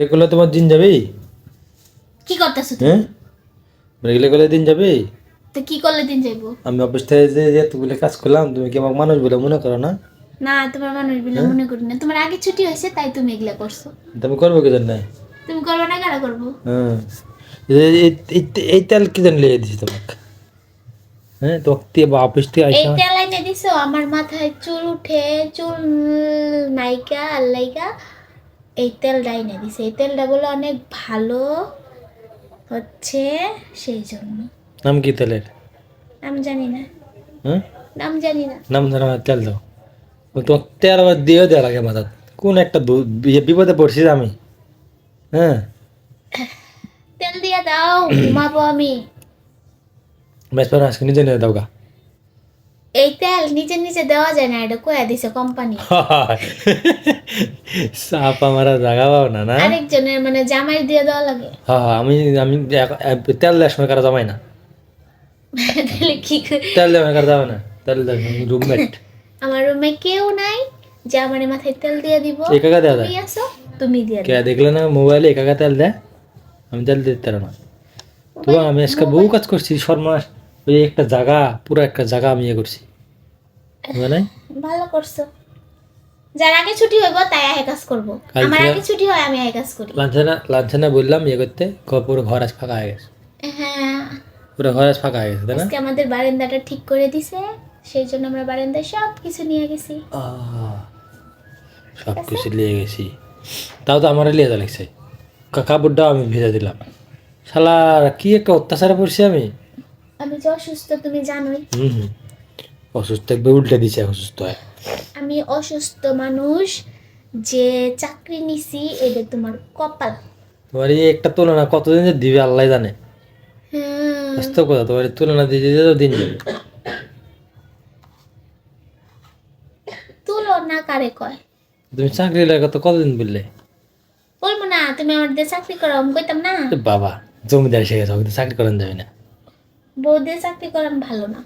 এগুলো তোমার দিন যাবে কি করতেছো তুমি? হ্যাঁ? এগুলো করলে দিন যাবে তো কি করলে দিন যাইবো? আমি অফিস থেকে যে এতগুলো কাজ করলাম তুমি কি আমাকে মানুষ বলে মনে করো না? না তোমার মানুষ বলে হ্যাঁ? মনে করি না। তোমার আগে ছুটি হয়েছে তাই তুমি এগুলা করছ। তুমি করব কি জন্য? তুমি করবে না কেন করব? হ্যাঁ। এই- এই- তেল কি জানি লেগে দিছি তোমাকে? হ্যাঁ তো অফিস থেকে এই তেল এনে দিছো আমার মাথায় চুল উঠে চুল নাইকা আল্লাইকা। এই তেলটা এনে দিছে। এই তেলটা বলে অনেক ভালো হচ্ছে সেই জন্য। নাম কি তেলের? নাম জানি না। হ্যাঁ নাম জানি না। নাম জানা তেল দাও। তো তেল আবার দিয়ে দেওয়া লাগে মাথা কোন একটা বিপদে পড়ছি আমি? হ্যাঁ? তেল দিয়ে দাও ঘুমাবো আমি। বেশ পরে আজকে নিজে নিয়ে দাও গা। নিচে নিচে দেওয়া যায় না এটা কয়া দিছে কোম্পানি সাপ আমার জাগা পাও না না? আরেকজনের মানে জামাই দিয়ে দেওয়া লাগে। হ্যাঁ হ্যাঁ, আমি আমি তেল দেওয়ার সময় কারা জমাই না। তাহলে কি? তেল দেওয়ার কারা যাবে না তেল দেওয়ার রুমমেট আমার রুমে কেউ নাই যে আমার মাথায় তেল দিয়ে দিব। একাকা দেওয়া তুমি আসো তুমি দিয়ে কে দেখলে না মোবাইলে একাকা তেল দেয়? আমি তেল দিতে না। তো আমি আজকে বহু কাজ করছি শর্মা ওই একটা জায়গা পুরো একটা জায়গা আমি ইয়ে করছি। ভালো করছ। যার আগে ছুটি হইব তাই আগে কাজ করব। আমার আগে ছুটি হয় আমি আগে কাজ করি। লাঞ্ছনা লাঞ্ছনা বললাম ইয়ে করতে পুরো ঘর আজ ফাঁকা হয়ে গেছে। হ্যাঁ। পুরো ঘর আজ ফাঁকা হয়ে গেছে তাই না? আজকে আমাদের বারান্দাটা ঠিক করে দিছে সেই জন্য আমরা বারান্দায় সব কিছু নিয়ে গেছি। আহ, সব কিছু নিয়ে গেছি। তাও তো আমার লিয়ে যা লাগছে কাপড়টাও আমি ভেজে দিলাম। শালা কি একটা অত্যাচারে পড়ছি আমি। আমি যে অসুস্থ তুমি জানোই। হুম হুম। অসুস্থ একবার উল্টে দিছে অসুস্থ হয়। আমি অসুস্থ মানুষ যে চাকরি নিছি এটা তোমার কপাল। তোমার এই একটা তুলনা কতদিন যে দিবে আল্লাহ জানে। বাস্তব কথা তোমার তুলনা দিয়ে দিতে দিন যাবে। তুলনা কারে কয়? তুমি চাকরি লাগা তো কতদিন বললে? বলব না তুমি আমার দিয়ে চাকরি করো আমি কইতাম না। বাবা জমিদার তো চাকরি করানো যাবে না। বউ দিয়ে চাকরি করান ভালো না।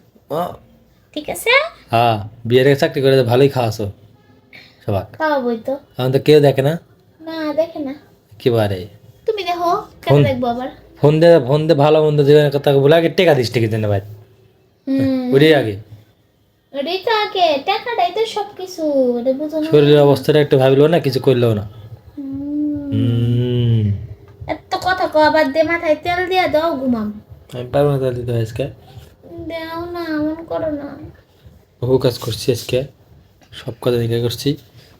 ঠিক আছে? হ্যাঁ বিয়ের আগে চাকরি করে ভালোই খাওয়াছো সবাক। খাওয়াবই তো। এখন তো কেউ দেখে না? না দেখে না। কি বারে তুমি দেখো কেন দেখব আবার? ফোন দে ফোন দে ভালো মন্দ জীবনের কথা বলে আগে টেকা দিস টেকে দেন ভাই। ওটাই আগে। ওটাই তো আগে। টাকাটাই তো সব কিছু এটা বুঝো না। শরীরের অবস্থাটা একটু ভাবলো না কিছু করলেও না। এত কথা কো আবার দে মাথায় তেল দিয়া দাও ঘুমাম আমি পারব না তাহলে দিতে আজকে। দাও না এমন করো না। বহু কাজ করছি আজকে সব কাজ দিকে করছি।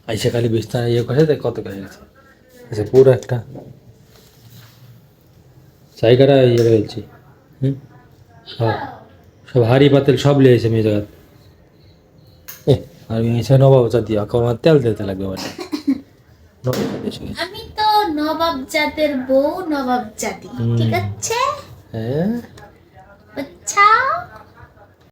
আইসা খালি বিছানা ইয়ে করে দেখ কত কাজ গেছে আচ্ছা পুরো একটা। জায়গাটা ইয়ে রয়েছি হুম? সব সব হাড়ি পাতেল সব লিয়েছে মেয়ে জায়গা আর এসে নবাব জাতি আমার তেল দিতে লাগবে গেছে। আমি তো নবাব জাতের বউ নবাব জাতি। ঠিক আছে? হ্যাঁ? আচ্ছা